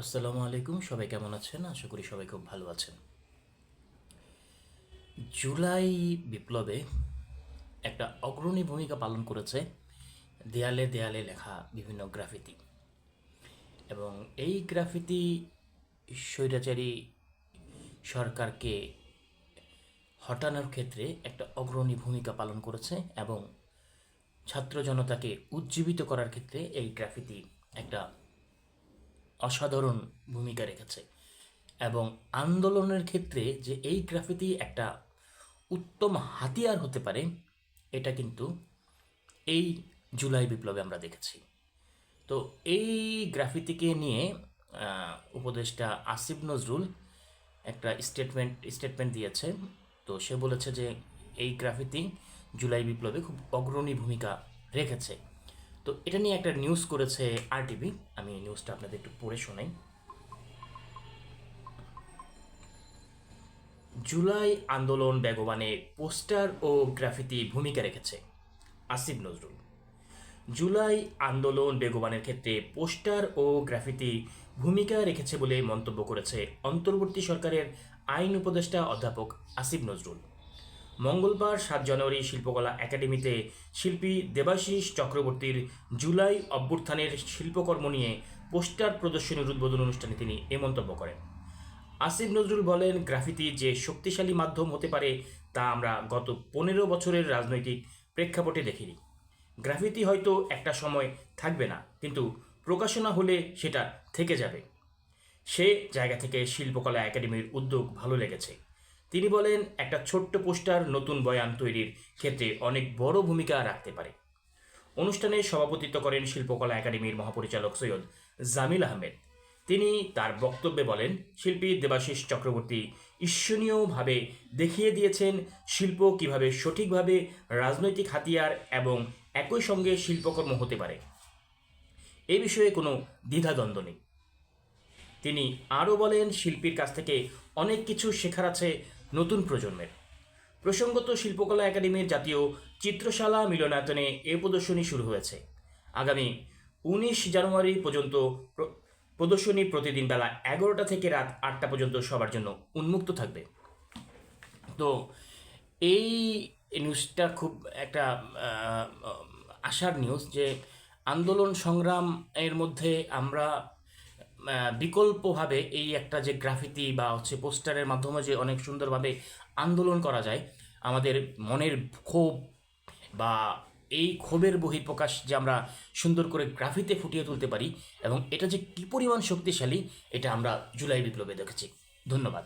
আসসালামু আলাইকুম, সবাই কেমন আছেন? আশা করি সবাই খুব ভালো আছেন। জুলাই বিপ্লবে একটা অগ্রণী ভূমিকা পালন করেছে দেয়ালে দেয়ালে লেখা বিভিন্ন গ্রাফিতি। এবং এই গ্রাফিতি স্বৈরাচারী সরকারকে হটানোর ক্ষেত্রে একটা অগ্রণী ভূমিকা পালন করেছে এবং ছাত্র জনতাকে উজ্জীবিত করার ক্ষেত্রে এই গ্রাফিতি একটা অসাধারণ ভূমিকা রেখেছে। এবং আন্দোলনের ক্ষেত্রে যে এই গ্রাফিতি একটা উত্তম হাতিয়ার হতে পারে, এটা কিন্তু এই জুলাই বিপ্লবে আমরা দেখেছি। তো এই গ্রাফিতিকে নিয়ে উপদেষ্টা আসিফ নজরুল একটা স্টেটমেন্ট স্টেটমেন্ট দিয়েছে। তো সে বলেছে যে এই গ্রাফিতি জুলাই বিপ্লবে খুব অগ্রণী ভূমিকা রেখেছে। তো এটা নিয়ে একটা নিউজ করেছে আরটিভি আমি এই নিউজটা আপনাদের একটু পড়ে শোনাই। জুলাই আন্দোলন বেগবানে পোস্টার ও গ্রাফিতি ভূমিকা রেখেছে আসিফ নজরুল। জুলাই আন্দোলন বেগবানের ক্ষেত্রে পোস্টার ও গ্রাফিতি ভূমিকা রেখেছে বলে মন্তব্য করেছে অন্তর্বর্তী সরকারের আইন উপদেষ্টা অধ্যাপক আসিফ নজরুল। মঙ্গলবার সাত জানুয়ারি শিল্পকলা একাডেমিতে শিল্পী দেবাশিস চক্রবর্তীর জুলাই অভ্যুত্থানের শিল্পকর্ম নিয়ে পোস্টার প্রদর্শনীর উদ্বোধন অনুষ্ঠানে তিনি এ মন্তব্য করেন। আসিফ নজরুল বলেন, গ্রাফিতি যে শক্তিশালী মাধ্যম হতে পারে তা আমরা গত পনেরো বছরের রাজনৈতিক প্রেক্ষাপটে দেখিনি। গ্রাফিতি হয়তো একটা সময় থাকবে না, কিন্তু প্রকাশনা হলে সেটা থেকে যাবে। সে জায়গা থেকে শিল্পকলা একাডেমির উদ্যোগ ভালো লেগেছে। তিনি বলেন, একটা ছোট্ট পোস্টার নতুন বয়ান তৈরির ক্ষেত্রে অনেক বড় ভূমিকা রাখতে পারে। অনুষ্ঠানে সভাপতিত্ব করেন শিল্পকলা একাডেমির মহাপরিচালক সৈয়দ জামিল আহমেদ। তিনি তার বক্তব্যে বলেন, শিল্পী দেবাশিস চক্রবর্তী ঈর্ষণীয়ভাবে দেখিয়ে দিয়েছেন শিল্প কীভাবে সঠিকভাবে রাজনৈতিক হাতিয়ার এবং একই সঙ্গে শিল্পকর্ম হতে পারে। এ বিষয়ে কোনো দ্বিধাদ্বন্দ্ব নেই। তিনি আরও বলেন, শিল্পীর কাছ থেকে অনেক কিছু শেখার আছে নতুন প্রজন্মের। প্রসঙ্গত শিল্পকলা একাডেমির জাতীয় চিত্রশালা মিলনায়তনে এ প্রদর্শনী শুরু হয়েছে। আগামী উনিশ জানুয়ারি পর্যন্ত প্রদর্শনী প্রতিদিন বেলা এগারোটা থেকে রাত আটটা পর্যন্ত সবার জন্য উন্মুক্ত থাকবে। তো এই নিউজটা খুব একটা আশার নিউজ যে আন্দোলন সংগ্রাম এর মধ্যে আমরা বিকল্পভাবে এই একটা যে গ্রাফিতি বা হচ্ছে পোস্টারের মাধ্যমে যে অনেক সুন্দরভাবে আন্দোলন করা যায়, আমাদের মনের ক্ষোভ বা এই ক্ষোভের বহিঃপ্রকাশ যে আমরা সুন্দর করে গ্রাফিতে ফুটিয়ে তুলতে পারি এবং এটা যে কী পরিমাণ শক্তিশালী, এটা আমরা জুলাই বিপ্লবে দেখেছি। ধন্যবাদ।